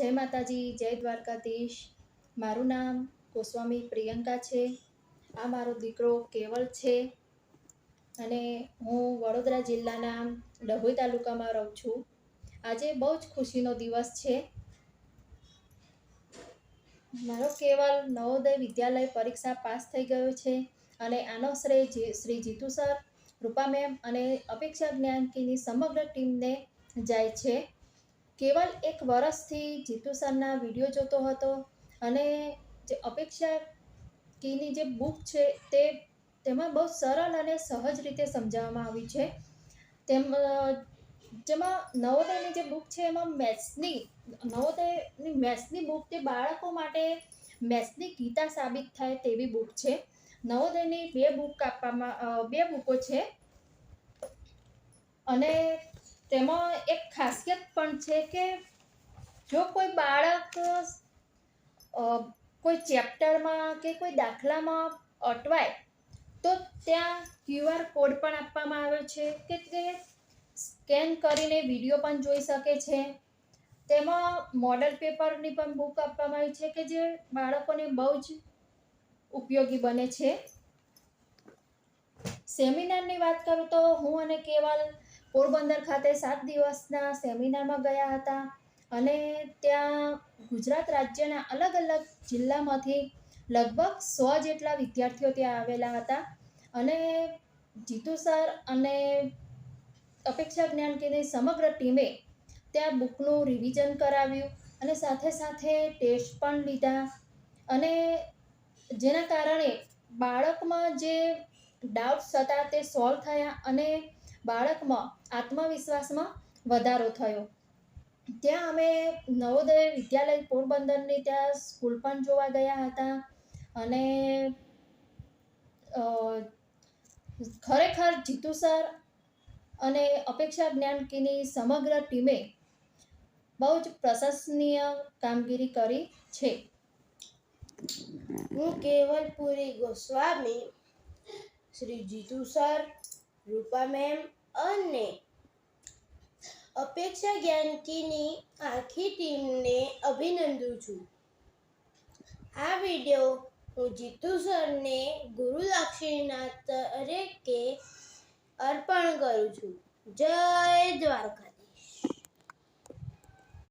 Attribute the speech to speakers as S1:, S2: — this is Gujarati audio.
S1: જય માતાજી, જય દ્વારકાધીશ. મારું નામ ગોસ્વામી પ્રિયંકા છે. આ મારો દીકરો કેવલ છે અને હું વડોદરા જિલ્લાના ડભોઈ તાલુકામાં રહું છું. આજે બહુ જ ખુશીનો દિવસ છે. મારો કેવલ નવોદય વિદ્યાલય પરીક્ષા પાસ થઈ ગયો છે અને આનો શ્રેય શ્રી જીતુ સર, રૂપા મેમ અને અપેક્ષા જ્ઞાનકીની સમગ્ર ટીમને જાય છે. કેવલ એક વર્ષથી જીતુ સરના વીડિયો જોતો હતો અને જે અપેક્ષા કીની જે બુક છે તે તેમાં બહુ સરળ અને સહજ રીતે સમજાવવામાં આવી છે. તેમ જેમાં નવોદયની જે બુક છે એમાં મેથ્સની, નવોદયની મેથ્સની બુક તે બાળકો માટે મેથ્સની ગીતા સાબિત થાય તેવી બુક છે. નવોદયની બે બુક આપવામાં બે બુકો છે. અને તેમાં એક ખાસિયત પણ છે કે જો કોઈ બાળક કોઈ ચેપ્ટરમાં કે કોઈ દાખલામાં અટવાય, તો ત્યાં ક્યુઆર કોડ પણ આપવામાં આવે છે કે તે સ્કેન કરીને વીડિયો પણ જોઈ શકે છે. તેમાં મોડલ પેપરની પણ બુક આપવામાં આવી છે કે જે બાળકોને બહુ જ ઉપયોગી બને છે. સેમિનારની વાત કરું તો હું અને કેવલ પોરબંદર ખાતે સાત દિવસના સેમિનારમાં ગયા હતા અને ત્યાં ગુજરાત રાજ્યના અલગ અલગ જિલ્લામાંથી લગભગ સો જેટલા વિદ્યાર્થીઓ ત્યાં આવેલા હતા. અને જીતુ સર અને અપેક્ષા જ્ઞાન કેન્દ્રની સમગ્ર ટીમે ત્યાં બુકનું રિવિઝન કરાવ્યું અને સાથે સાથે ટેસ્ટ પણ લીધા. અને જેના કારણે બાળકમાં જે ડાઉટ્સ હતા તે સોલ્વ થયા અને બાળકમાં આત્મવિશ્વાસમાં વધારો થયો. ત્યાં અમે નવોદય વિદ્યાલય પોરબંદરની ત્યાં સ્કૂલ પણ જોવા ગયા હતા અને ખરેખર જીતુ સર અને અપેક્ષા જ્ઞાનકીની સમગ્ર ટીમે બહુ જ પ્રશંસનીય કામગીરી કરી છે.
S2: હું કેવલપુરી ગોસ્વામી, શ્રી જીતુ સર રૂપા મેમ અને અપેક્ષા જ્ઞાનકીની આખી ટીમને અભિનંદું છું. આ વીડિયો હું જીતુ સરને ગુરુ દક્ષિણા તરીકે અર્પણ કરું છું. જય દ્વારકા.